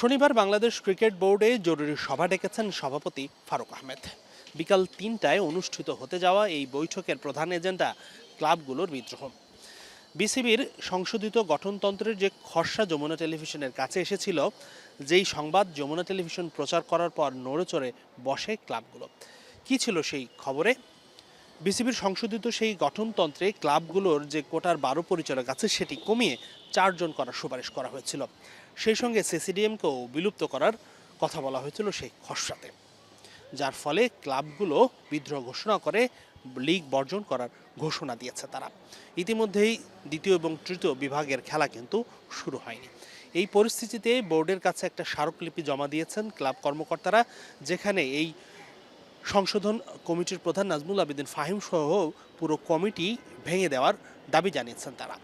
শনিবার বাংলাদেশ ক্রিকেট বোর্ডে জরুরি সভা ডেকেছেন সভাপতি ফারুক আহমেদ। বিকাল তিনটায় অনুষ্ঠিত হতে যাওয়া এই বৈঠকের প্রধান এজেন্ডা ক্লাবগুলোর বিদ্রোহ। বিসিবির সংশোধিত গঠনতন্ত্রের যে খসড়া যমুনা টেলিভিশনের কাছে এসেছিল, যেই সংবাদ যমুনা টেলিভিশন প্রচার করার পর নড়েচড়ে বসে ক্লাবগুলো। কি ছিল সেই খবরে? বিসিবির সংশোধিত সেই গঠনতন্ত্রে ক্লাবগুলোর যে কোটার বারো পরিচালক আছে, সেটি কমিয়ে চারজন করার সুপারিশ করা হয়েছিল। সেই সঙ্গে সিসিডিএমকেও বিলুপ্ত করার কথা বলা হয়েছিল সেই খসড়াতে। যার ফলে ক্লাবগুলো বিদ্রোহ ঘোষণা করে লিগ বর্জন করার ঘোষণা দিয়েছে তারা। ইতিমধ্যেই দ্বিতীয় এবং তৃতীয় বিভাগের খেলা কিন্তু শুরু হয়নি। এই পরিস্থিতিতে বোর্ডের কাছে একটা স্মারকলিপি জমা দিয়েছেন ক্লাব কর্মকর্তারা, যেখানে এই সংশোধন কমিটির প্রধান নাজমুল আবেদিন ফাহিম সহ পুরো কমিটি ভেঙে দেওয়ার দাবি জানিয়েছেন তারা।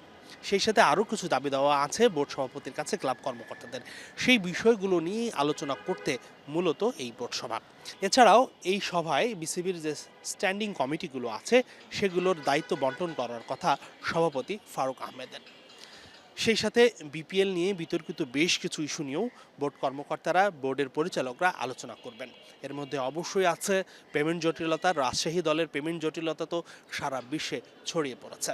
সেই সাথে আরও কিছু দাবি দেওয়া আছে বোর্ড সভাপতির কাছে ক্লাব কর্মকর্তাদের। সেই বিষয়গুলো নিয়ে আলোচনা করতে মূলত এই বোর্ড সভা। এছাড়াও এই সভায় বিসিবির যে স্ট্যান্ডিং কমিটিগুলো আছে, সেগুলোর দায়িত্ব বন্টন করার কথা সভাপতি ফারুক আহমেদের। সেই সাথে বিপিএল নিয়ে বিতর্কিত বেশ কিছু ইস্যু নিয়েও বোর্ড কর্মকর্তারা, বোর্ডের পরিচালকরা আলোচনা করবেন। এর মধ্যে অবশ্যই আছে পেমেন্ট জটিলতা, রাজশাহী দলের পেমেন্ট জটিলতা তো সারা বিশ্বে ছড়িয়ে পড়েছে।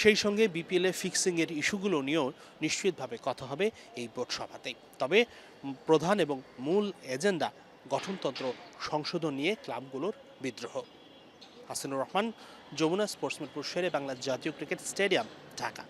সেই সঙ্গে বিপিএলে ফিক্সিংয়ের ইস্যুগুলো নিয়েও নিশ্চিতভাবে কথা হবে এই বোর্ড সভাতেই তবে প্রধান এবং মূল এজেন্ডা গঠনতন্ত্র সংশোধন নিয়ে ক্লাবগুলোর বিদ্রোহ। হাসিনুর রহমান, যমুনা স্পোর্টসম্যানপুর শেরে বাংলা জাতীয় ক্রিকেট স্টেডিয়াম, ঢাকা।